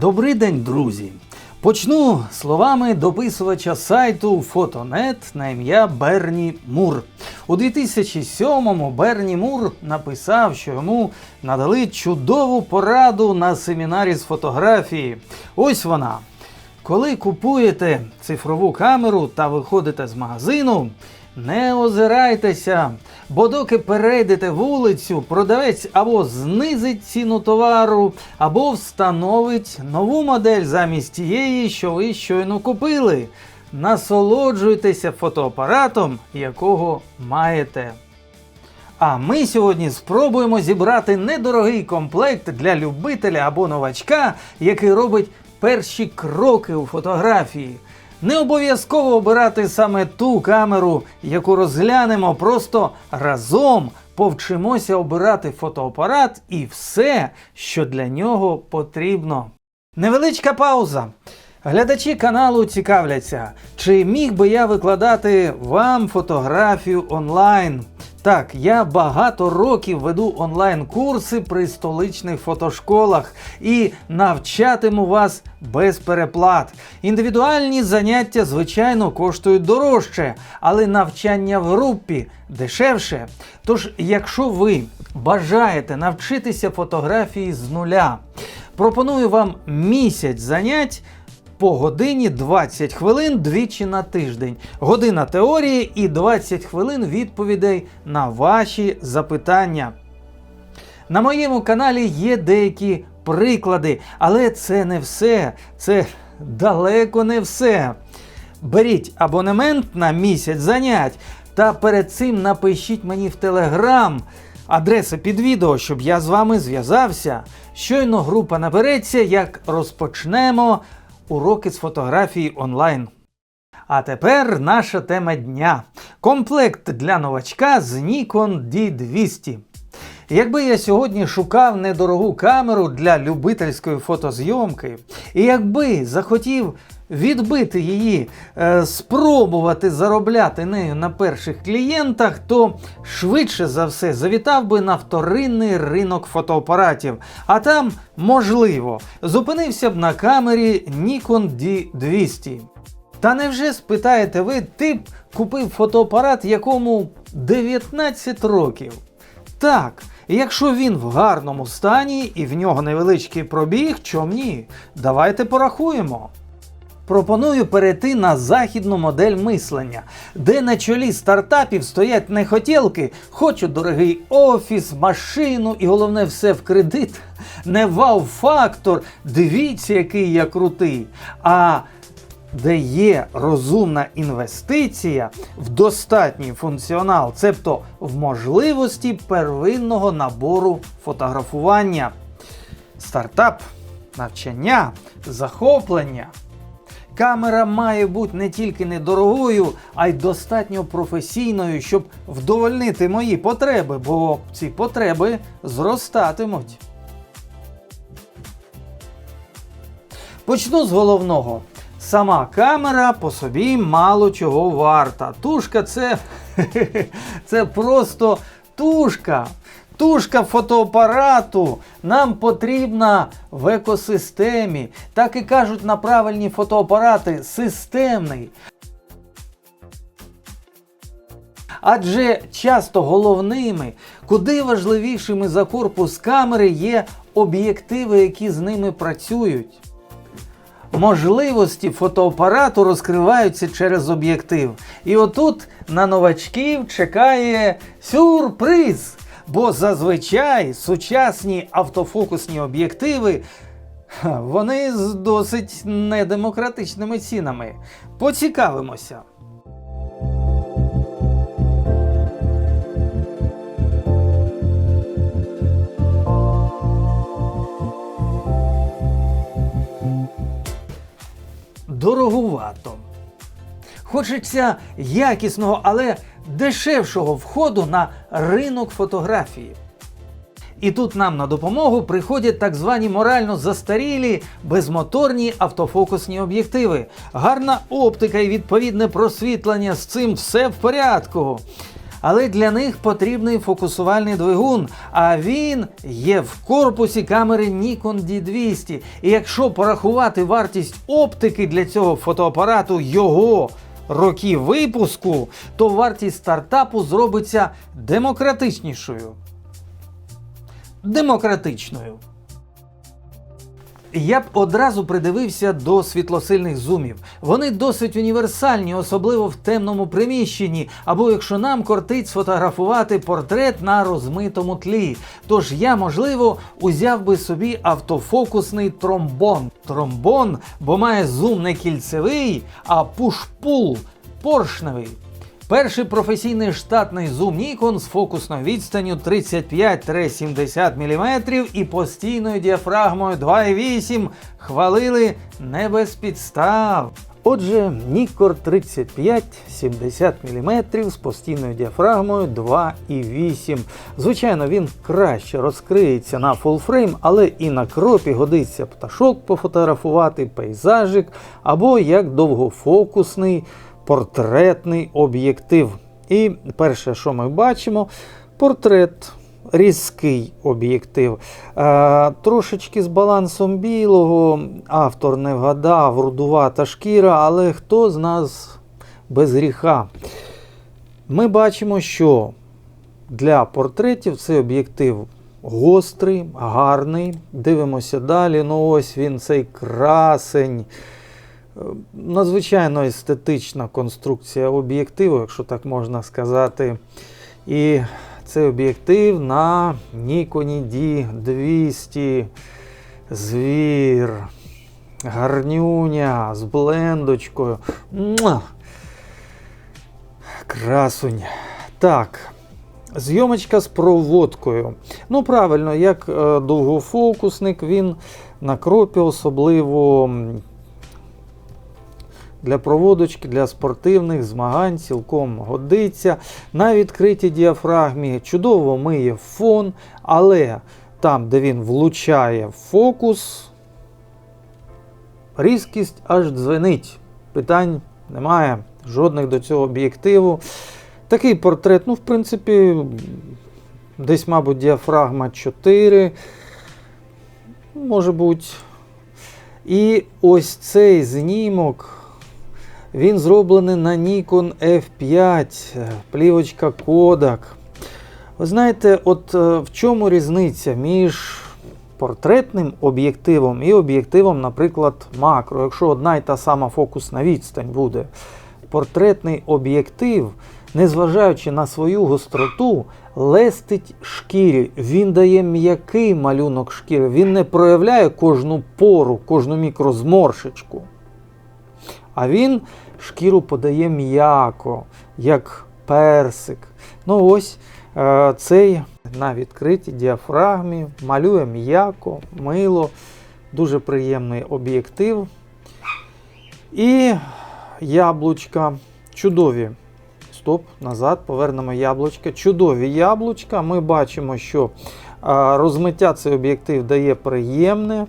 Добрий день, друзі! Почну словами дописувача сайту Фотонет на ім'я Берні Мур. У 2007-му Берні Мур написав, що йому надали чудову пораду на семінарі з фотографії. Ось вона. Коли купуєте цифрову камеру та виходите з магазину, не озирайтеся, бо доки перейдете вулицю, продавець або знизить ціну товару, або встановить нову модель замість тієї, що ви щойно купили. Насолоджуйтеся фотоапаратом, якого маєте. А ми сьогодні спробуємо зібрати недорогий комплект для любителя або новачка, який робить перші кроки у фотографії. Не обов'язково обирати саме ту камеру, яку розглянемо, просто разом повчимося обирати фотоапарат і все, що для нього потрібно. Невеличка пауза. Глядачі каналу цікавляться, чи міг би я викладати вам фотографію онлайн. Так, я багато років веду онлайн-курси при столичних фотошколах і навчатиму вас без переплат. Індивідуальні заняття, звичайно, коштують дорожче, але навчання в групі дешевше. Тож, якщо ви бажаєте навчитися фотографії з нуля, пропоную вам місяць занять по годині 20 хвилин двічі на тиждень. Година теорії і 20 хвилин відповідей на ваші запитання. На моєму каналі є деякі приклади, але це не все. Це далеко не все. Беріть абонемент на місяць занять та перед цим напишіть мені в Телеграм. Адреса під відео, щоб я з вами зв'язався. Щойно група набереться, як розпочнемо уроки з фотографії онлайн. А тепер наша тема дня. Комплект для новачка з Nikon D200. Якби я сьогодні шукав недорогу камеру для любительської фотозйомки, і якби захотів відбити її, е, спробувати заробляти нею на перших клієнтах, то швидше за все завітав би на вторинний ринок фотоапаратів. А там, можливо, зупинився б на камері Nikon D200. Та невже спитаєте ви, ти купив фотоапарат, якому 19 років? Так, якщо він в гарному стані і в нього невеличкий пробіг, чом ні? Давайте порахуємо. Пропоную перейти на західну модель мислення, де на чолі стартапів стоять не хотілки, хочу дорогий офіс, машину і головне все в кредит. Не вау-фактор, дивіться, який я крутий. А де є розумна інвестиція в достатній функціонал, цебто в можливості первинного набору фотографування, стартап, навчання, захоплення. Камера має бути не тільки недорогою, а й достатньо професійною, щоб вдовольнити мої потреби, бо ці потреби зростатимуть. Почну з головного. Сама камера по собі мало чого варта. Тушка це, це просто тушка. Тушка фотоапарату нам потрібна в екосистемі. Так і кажуть на правильні фотоапарати системний. Адже часто головними, куди важливішими за корпус камери є об'єктиви, які з ними працюють. Можливості фотоапарату розкриваються через об'єктив. І отут на новачків чекає сюрприз. Бо зазвичай сучасні автофокусні об'єктиви вони з досить недемократичними цінами. Поцікавимося. Дороговато. Хочеться якісного, але дешевшого входу на ринок фотографії. І тут нам на допомогу приходять так звані морально застарілі безмоторні автофокусні об'єктиви. Гарна оптика і відповідне просвітлення з цим все в порядку. Але для них потрібний фокусувальний двигун, а він є в корпусі камери Nikon D200. І якщо порахувати вартість оптики для цього фотоапарату його років випуску, то вартість стартапу зробиться демократичнішою. Демократичною. Я б одразу придивився до світлосильних зумів. Вони досить універсальні, особливо в темному приміщенні, або якщо нам кортить сфотографувати портрет на розмитому тлі. Тож я, можливо, узяв би собі автофокусний тромбон. Тромбон, бо має зум не кільцевий, а пуш-пул поршневий. Перший професійний штатний зум Nikon з фокусною відстанню 35-70 мм і постійною діафрагмою 2,8 хвалили не без підстав. Отже, Nikkor 35-70 мм з постійною діафрагмою 2,8. Звичайно, він краще розкриється на фулфрейм, але і на кропі годиться пташок пофотографувати, пейзажик або як довгофокусний портретний об'єктив. І перше, що ми бачимо, портрет. Різкий об'єктив. Е, трошечки з балансом білого, автор не вгадав, рудувата шкіра, але хто з нас без гріха? Ми бачимо, що для портретів цей об'єктив гострий, гарний. Дивимося далі. Ну ось він цей красень. Е, Надзвичайно естетична конструкція об'єктиву, якщо так можна сказати. І цей об'єктив на Nikon D200. Звір. Гарнюня з блендочкою. Красунь. Так. Зйомочка з проводкою. Ну, правильно, як е, довгофокусник, він на кропі особливо для проводочки, для спортивних змагань цілком годиться. На відкритій діафрагмі чудово миє фон, але там, де він влучає фокус, різкість аж дзвенить. Питань немає жодних до цього об'єктиву. Такий портрет, ну, в принципі, десь, мабуть, діафрагма 4. Може бути. І ось цей знімок. Він зроблений на Nikon F5, е, плівочка Kodak. Ви знаєте, от е, в чому різниця між портретним об'єктивом і об'єктивом, наприклад, макро. Якщо одна й та сама фокусна відстань буде, портретний об'єктив, незважаючи на свою гостроту, лестить шкірі. Він дає м'який малюнок шкіри, він не проявляє кожну пору, кожну мікрозморшечку. А він шкіру подає м'яко, як персик. Ну ось е, цей на відкритій діафрагмі малює м'яко, мило, дуже приємний об'єктив. І яблучка чудові. Стоп, назад, повернемо яблучка. Чудові яблучка. Ми бачимо, що е, розмиття цей об'єктив дає приємне,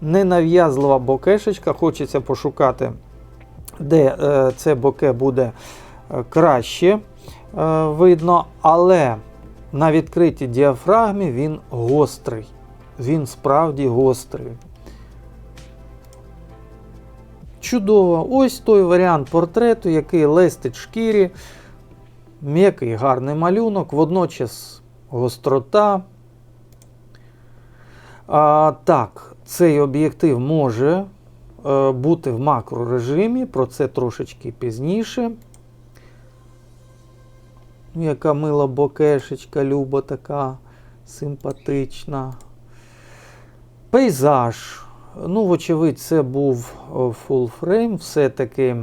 ненав'язлива бокешечка. Хочеться пошукати де е, це боке буде е, краще е, видно, але на відкритій діафрагмі він гострий. Він справді гострий. Чудово. Ось той варіант портрету, який лестить шкірі. М'який гарний малюнок, водночас гострота. А, Так, цей об'єктив може бути в макрорежимі, про це трошечки пізніше. Ну, Яка мила бокешечка, люба така симпатична. Пейзаж. Ну, вочевидь, це був frame все-таки.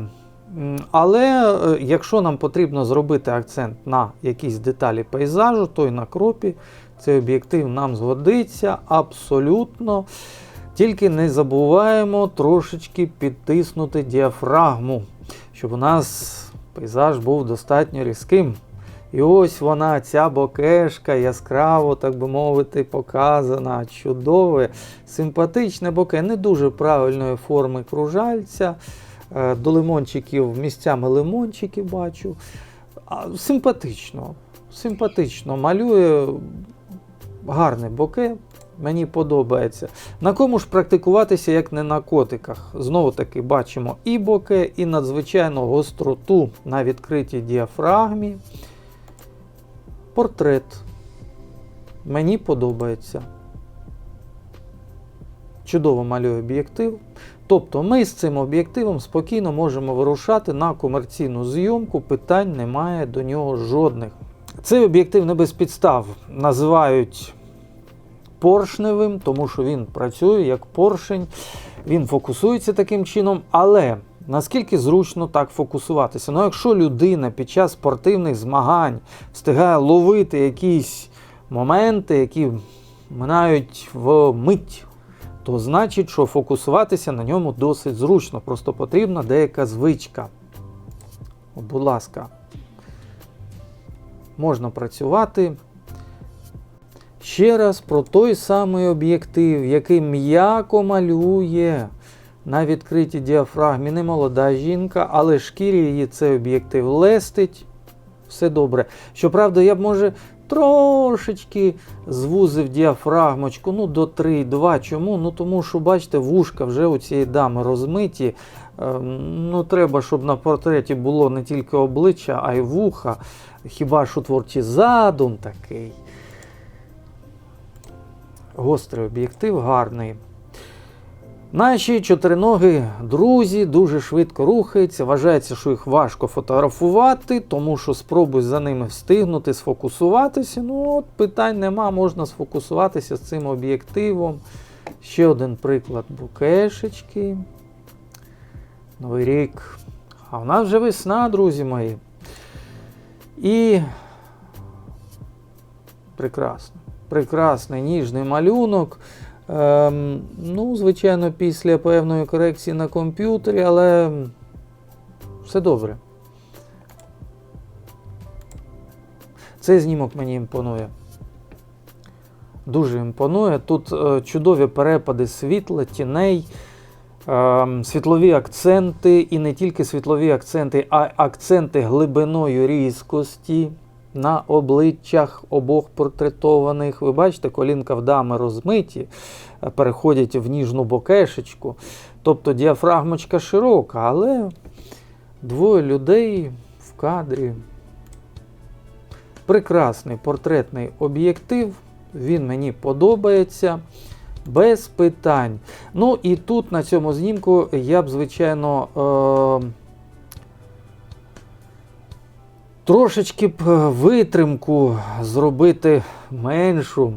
Але е, якщо нам потрібно зробити акцент на якісь деталі пейзажу, то й на кропі цей об'єктив нам згодиться абсолютно. Тільки не забуваємо трошечки підтиснути діафрагму, щоб у нас пейзаж був достатньо різким. І ось вона, ця бокешка, яскраво, так би мовити, показана. Чудове, симпатичне боке, не дуже правильної форми кружальця. Е, До лимончиків місцями лимончики бачу. Симпатично. симпатично малює, гарний боке, мені подобається. На кому ж практикуватися, як не на котиках? Знову таки бачимо і боке, і надзвичайну гостроту на відкритій діафрагмі. Портрет. Мені подобається. Чудово малює об'єктив. Тобто ми з цим об'єктивом спокійно можемо вирушати на комерційну зйомку, питань немає до нього жодних. Цей об'єктив не без підстав називають поршневим, тому що він працює як поршень, він фокусується таким чином, але наскільки зручно так фокусуватися? Ну, якщо людина під час спортивних змагань встигає ловити якісь моменти, які минають в мить, то значить, що фокусуватися на ньому досить зручно. Просто потрібна деяка звичка. Будь ласка, можна працювати. Ще раз про той самий об'єктив, який м'яко малює на відкритій діафрагмі. Не молода жінка, але шкірі її цей об'єктив лестить. Все добре. Щоправда, я б може трошечки звузив діафрагмочку, ну до 3,2. Чому? Ну тому що, бачите, вушка вже у цієї дами розмиті. Ем, Ну, треба, щоб на портреті було не тільки обличчя, а й вуха. Хіба що творчий задум такий. Гострий об'єктив, гарний. Наші чотириногі друзі дуже швидко рухаються. Вважається, що їх важко фотографувати, тому що спробуй за ними встигнути, сфокусуватися. Ну, от питань нема, можна сфокусуватися з цим об'єктивом. Ще один приклад букешечки. Новий рік. А в нас вже весна, друзі мої. І прекрасно. Прекрасний ніжний малюнок. Ем, ну, звичайно, після певної корекції на комп'ютері, але все добре. Цей знімок мені імпонує. Дуже імпонує. Тут е, чудові перепади світла, тіней, е, світлові акценти, і не тільки світлові акценти, а акценти глибиною різкості на обличчях обох портретованих. Ви бачите, колінка в дами розмиті, е, переходять в ніжну бокешечку. Тобто діафрагмочка широка, але двоє людей в кадрі. Прекрасний портретний об'єктив, він мені подобається. Без питань. Ну і тут на цьому знімку я б, звичайно, е- трошечки б витримку зробити меншу.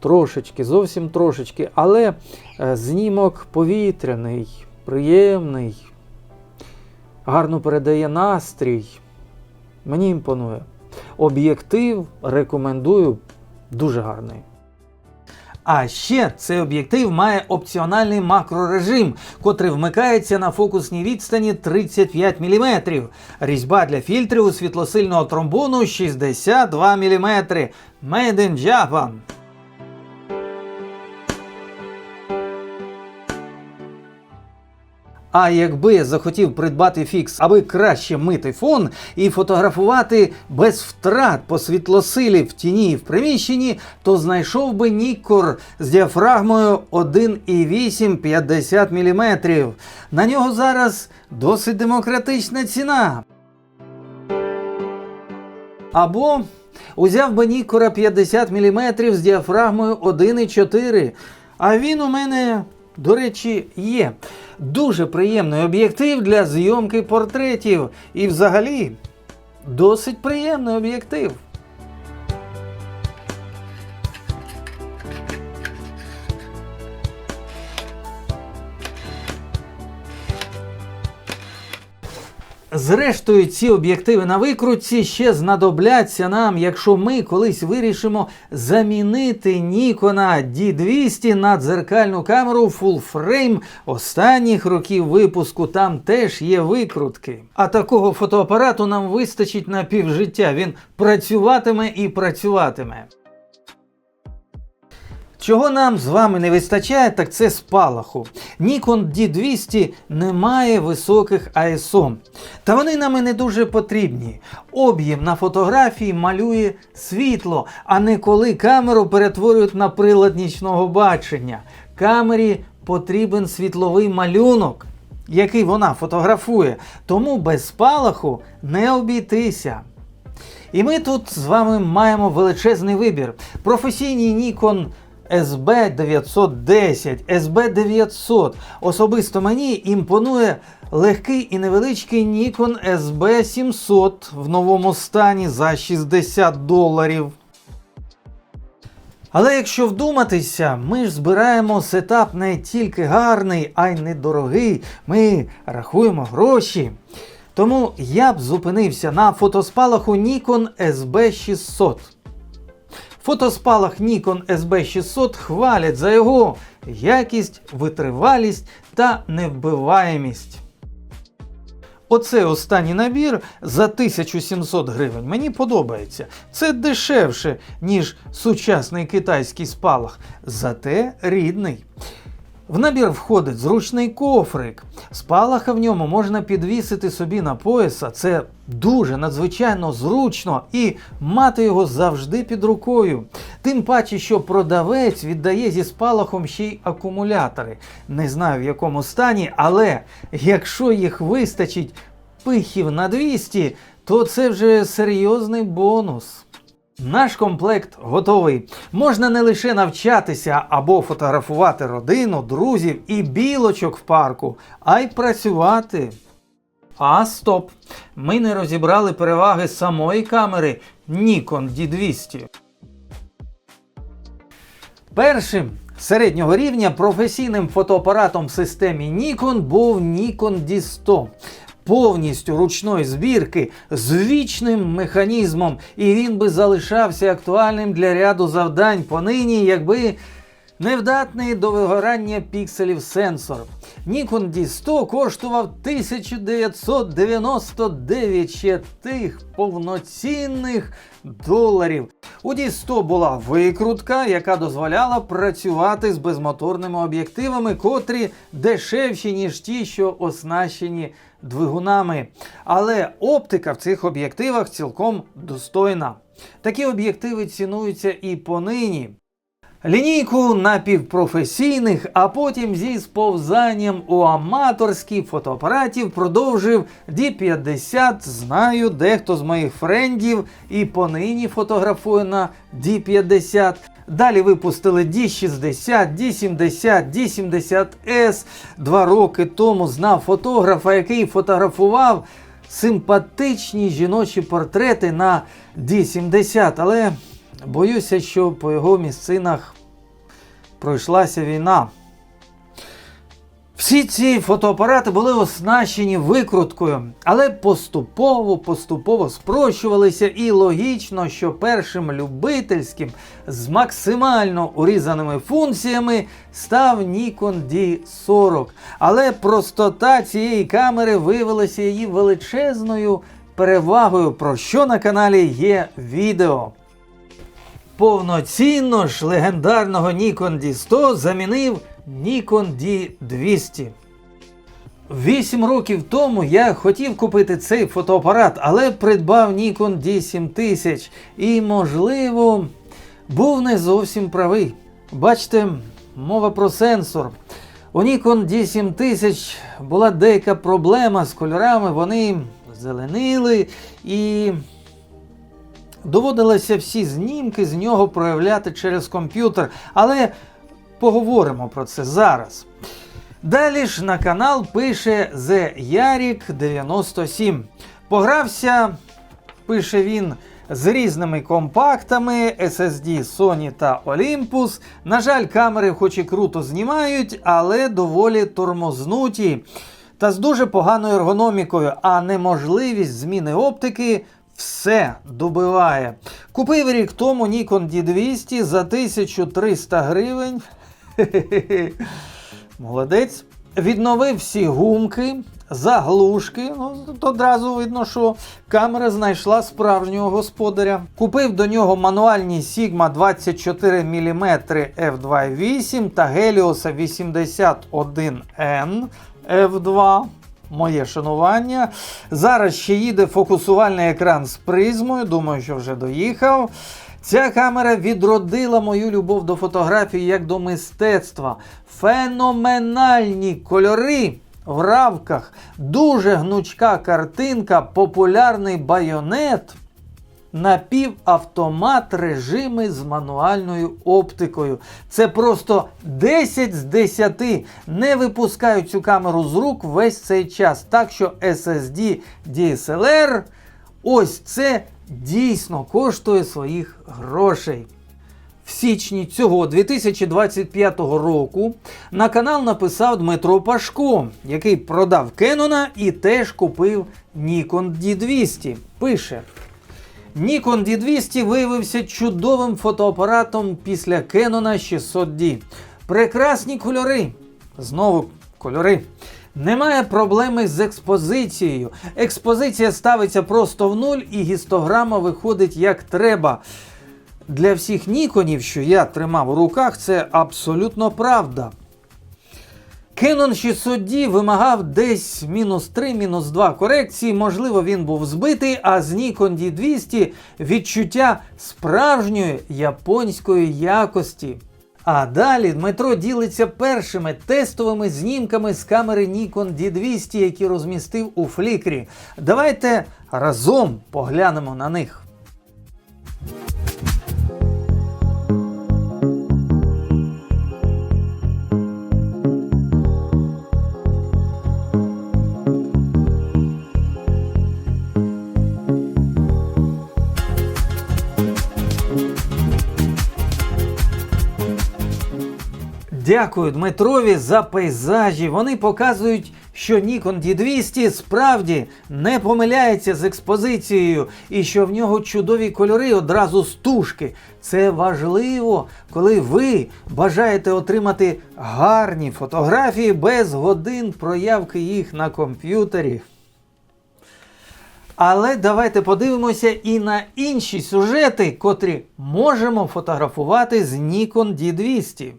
Трошечки, зовсім трошечки. Але е, знімок повітряний, приємний, гарно передає настрій. Мені імпонує. Об'єктив рекомендую дуже гарний. А ще цей об'єктив має опціональний макрорежим, котрий вмикається на фокусній відстані 35 мм. Різьба для фільтрів у світлосильного тромбону 62 мм. Made in Japan. А якби я захотів придбати фікс, аби краще мити фон і фотографувати без втрат по світлосилі в тіні і в приміщенні, то знайшов би Нікор з діафрагмою 1,8 50 мм. На нього зараз досить демократична ціна. Або узяв би Нікора 50 мм з діафрагмою 1,4. А він у мене, до речі, є. Дуже приємний об'єктив для зйомки портретів. І взагалі досить приємний об'єктив. Зрештою, ці об'єктиви на викрутці ще знадобляться нам, якщо ми колись вирішимо замінити Nikon D200 на дзеркальну камеру Full Frame останніх років випуску. Там теж є викрутки. А такого фотоапарату нам вистачить на півжиття. Він працюватиме і працюватиме. Чого нам з вами не вистачає, так це спалаху. Nikon D200 не має високих ISO. Та вони нам і не дуже потрібні. Об'єм на фотографії малює світло, а не коли камеру перетворюють на прилад нічного бачення. Камері потрібен світловий малюнок, який вона фотографує, тому без спалаху не обійтися. І ми тут з вами маємо величезний вибір. Професійний Nikon SB910, SB900. Особисто мені імпонує легкий і невеличкий Nikon SB700 в новому стані за 60 доларів. Але якщо вдуматися, ми ж збираємо сетап не тільки гарний, а й недорогий. Ми рахуємо гроші. Тому я б зупинився на фотоспалаху Nikon SB600. Фотоспалах Nikon SB600 хвалять за його якість, витривалість та невбиваємість. Оцей останній набір за 1700 гривень мені подобається. Це дешевше, ніж сучасний китайський спалах, зате рідний. В набір входить зручний кофрик. Спалаха в ньому можна підвісити собі на пояс, а це дуже надзвичайно зручно і мати його завжди під рукою. Тим паче, що продавець віддає зі спалахом ще й акумулятори. Не знаю в якому стані, але якщо їх вистачить пихів на 200, то це вже серйозний бонус. Наш комплект готовий. Можна не лише навчатися або фотографувати родину, друзів і білочок в парку, а й працювати. А стоп! Ми не розібрали переваги самої камери Nikon D200. Першим середнього рівня професійним фотоапаратом в системі Nikon був Nikon D100 повністю ручної збірки з вічним механізмом, і він би залишався актуальним для ряду завдань понині, якби невдатний до вигорання пікселів сенсор. Nikon D100 коштував 1999 ще тих повноцінних доларів. У D100 була викрутка, яка дозволяла працювати з безмоторними об'єктивами, котрі дешевші, ніж ті, що оснащені двигунами. Але оптика в цих об'єктивах цілком достойна. Такі об'єктиви цінуються і понині. Лінійку напівпрофесійних, а потім зі сповзанням у аматорські фотоапаратів продовжив D50. Знаю, дехто з моїх френдів і понині фотографує на D50. Далі випустили D60, D70, D70S. Два роки тому знав фотографа, який фотографував симпатичні жіночі портрети на D70. Але боюся, що по його місцинах пройшлася війна. Всі ці фотоапарати були оснащені викруткою, але поступово-поступово спрощувалися, і логічно, що першим любительським з максимально урізаними функціями став Nikon D40. Але простота цієї камери виявилася її величезною перевагою, про що на каналі є відео. Повноцінно ж легендарного Nikon D100 замінив Nikon D200. Вісім років тому я хотів купити цей фотоапарат, але придбав Nikon D7000 і, можливо, був не зовсім правий. Бачите, мова про сенсор. У Nikon D7000 була деяка проблема з кольорами, вони зеленили і доводилося всі знімки з нього проявляти через комп'ютер. Але поговоримо про це зараз. Далі ж на канал пише The Yarik 97. Погрався, пише він, з різними компактами SSD Sony та Olympus. На жаль, камери хоч і круто знімають, але доволі тормознуті. Та з дуже поганою ергономікою, а неможливість зміни оптики все добиває. Купив рік тому Nikon D200 за 1300 гривень. Молодець. Відновив всі гумки, заглушки. Ну, тут одразу видно, що камера знайшла справжнього господаря. Купив до нього мануальні Sigma 24 мм f2.8 та Helios 81N F2. Моє шанування. Зараз ще їде фокусувальний екран з призмою. Думаю, що вже доїхав. Ця камера відродила мою любов до фотографії як до мистецтва. Феноменальні кольори в равках, дуже гнучка картинка, популярний байонет. Напівавтомат режими з мануальною оптикою. Це просто 10 з 10. Не випускаю цю камеру з рук весь цей час. Так що SSD DSLR ось це дійсно коштує своїх грошей. В січні цього 2025 року на канал написав Дмитро Пашко, який продав Canon і теж купив Nikon D200. Пише. Nikon D200 виявився чудовим фотоапаратом після Canon 600D. Прекрасні кольори. Знову кольори. Немає проблеми з експозицією. Експозиція ставиться просто в нуль і гістограма виходить як треба. Для всіх ніконів, що я тримав у руках, це абсолютно правда. Canon 600D вимагав десь мінус 3, мінус 2 корекції, можливо, він був збитий, а з Nikon D200 відчуття справжньої японської якості. А далі Дмитро ділиться першими тестовими знімками з камери Nikon D200, які розмістив у флікрі. Давайте разом поглянемо на них. Дякую Дмитрові за пейзажі. Вони показують, що Nikon D200 справді не помиляється з експозицією і що в нього чудові кольори одразу з тушки. Це важливо, коли ви бажаєте отримати гарні фотографії без годин проявки їх на комп'ютері. Але давайте подивимося і на інші сюжети, котрі можемо фотографувати з Nikon D200.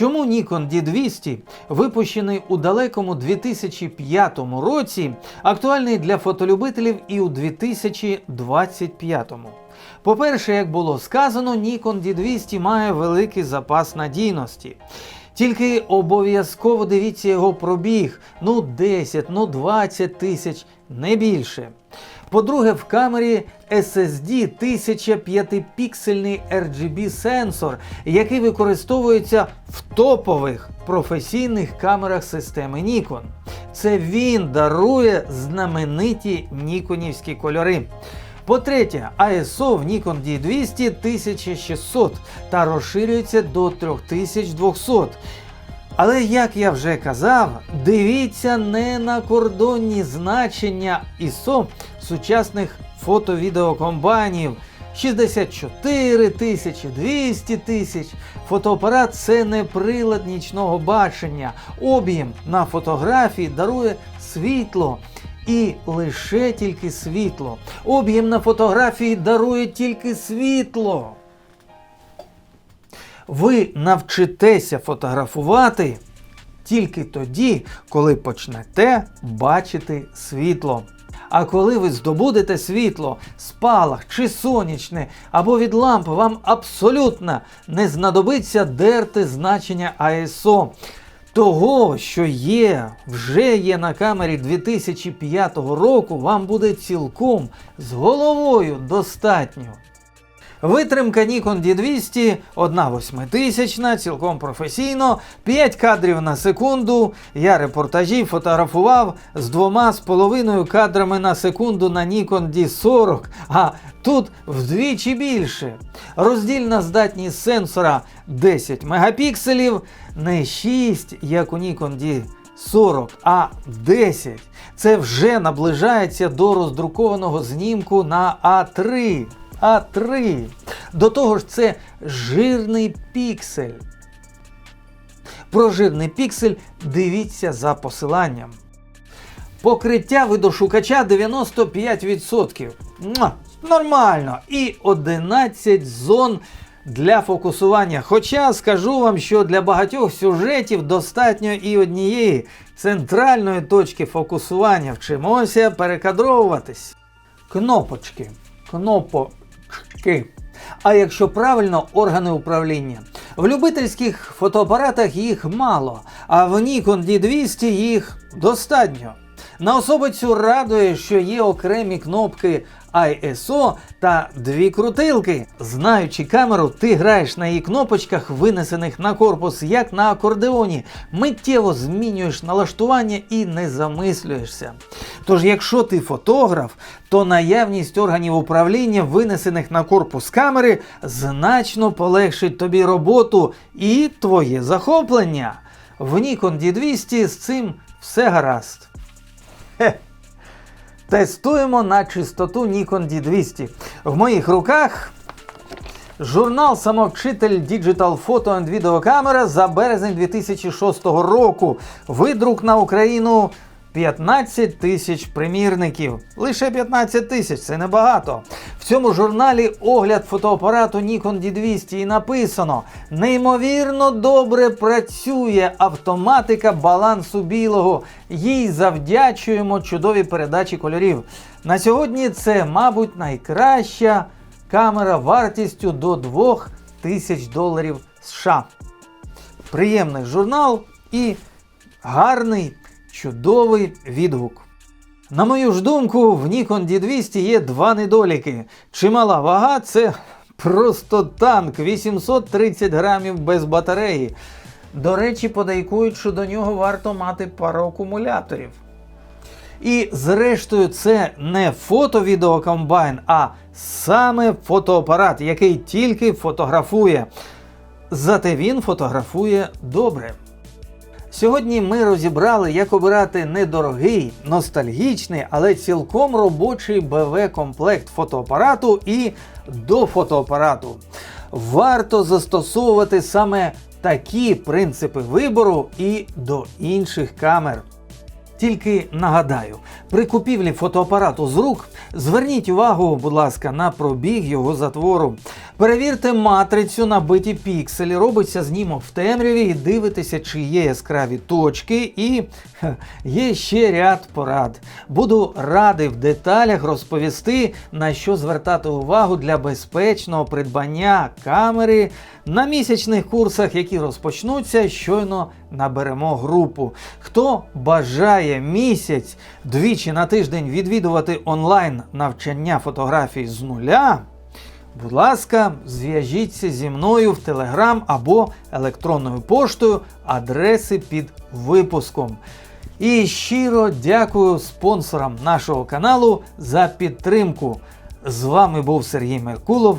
Чому Nikon D200, випущений у далекому 2005 році, актуальний для фотолюбителів і у 2025? По-перше, як було сказано, Nikon D200 має великий запас надійності. Тільки обов'язково дивіться його пробіг, ну 10, ну 20 тисяч, не більше. По-друге, в камері SSD 1005-піксельний RGB сенсор, який використовується в топових професійних камерах системи Nikon. Це він дарує знамениті ніконівські кольори. По-третє, ISO в Nikon D200 1600 та розширюється до 3200. Але як я вже казав, дивіться не на кордонні значення ISO сучасних фото-відеокомпанів. 64 тисячі, 200 тисяч. Фотоапарат це не прилад нічного бачення. Об'єм на фотографії дарує світло. І лише тільки світло. Об'єм на фотографії дарує тільки світло. Ви навчитеся фотографувати тільки тоді, коли почнете бачити світло. А коли ви здобудете світло, спалах чи сонячне, або від лампи, вам абсолютно не знадобиться дерти значення ISO. Того, що є, вже є на камері 2005 року, вам буде цілком з головою достатньо. Витримка Nikon D200 одна восьмитисячна, цілком професійно, 5 кадрів на секунду. Я репортажі фотографував з двома з половиною кадрами на секунду на Nikon D40, а тут вдвічі більше. Роздільна здатність сенсора 10 мегапікселів, не 6, як у Nikon D40, а 10. Це вже наближається до роздрукованого знімку на А3. А3. До того ж, це жирний піксель. Про жирний піксель дивіться за посиланням. Покриття видошукача 95%. Муа! Нормально. І 11 зон для фокусування. Хоча скажу вам, що для багатьох сюжетів достатньо і однієї центральної точки фокусування. Вчимося перекадровуватись. Кнопочки. Кнопочки. А якщо правильно, органи управління. В любительських фотоапаратах їх мало, а в Nikon D200 їх достатньо. На особицю радує, що є окремі кнопки ISO та дві крутилки. Знаючи камеру, ти граєш на її кнопочках, винесених на корпус, як на акордеоні, миттєво змінюєш налаштування і не замислюєшся. Тож, якщо ти фотограф, то наявність органів управління, винесених на корпус камери, значно полегшить тобі роботу і твоє захоплення. В Nikon D200 з цим все гаразд. Хе. Тестуємо на чистоту Nikon D200. В моїх руках журнал Самовчитель Digital Photo and Video Camera за березень 2006 року. Видрук на Україну 15 тисяч примірників. Лише 15 тисяч, це небагато. В цьому журналі огляд фотоапарату Nikon D200 і написано: неймовірно добре працює автоматика балансу білого. Їй завдячуємо чудові передачі кольорів. На сьогодні це, мабуть, найкраща камера вартістю до 2000 доларів США. Приємний журнал і гарний чудовий відгук. На мою ж думку, в Nikon D200 є два недоліки. Чимала вага це просто танк 830 грамів без батареї. До речі, подейкують, що до нього варто мати пару акумуляторів. І зрештою, це не фото-відеокомбайн, а саме фотоапарат, який тільки фотографує. Зате він фотографує добре. Сьогодні ми розібрали, як обирати недорогий, ностальгічний, але цілком робочий БВ-комплект фотоапарату і до фотоапарату. Варто застосовувати саме такі принципи вибору і до інших камер. Тільки нагадаю, при купівлі фотоапарату з рук зверніть увагу, будь ласка, на пробіг його затвору. Перевірте матрицю на биті пікселі, робиться знімок в темряві і дивитеся, чи є яскраві точки, і хе, є ще ряд порад. Буду радий в деталях розповісти, на що звертати увагу для безпечного придбання камери на місячних курсах, які розпочнуться, щойно наберемо групу. Хто бажає місяць двічі на тиждень відвідувати онлайн навчання фотографій з нуля. Будь ласка, зв'яжіться зі мною в Телеграм або електронною поштою адреси під випуском. І щиро дякую спонсорам нашого каналу за підтримку. З вами був Сергій Меркулов.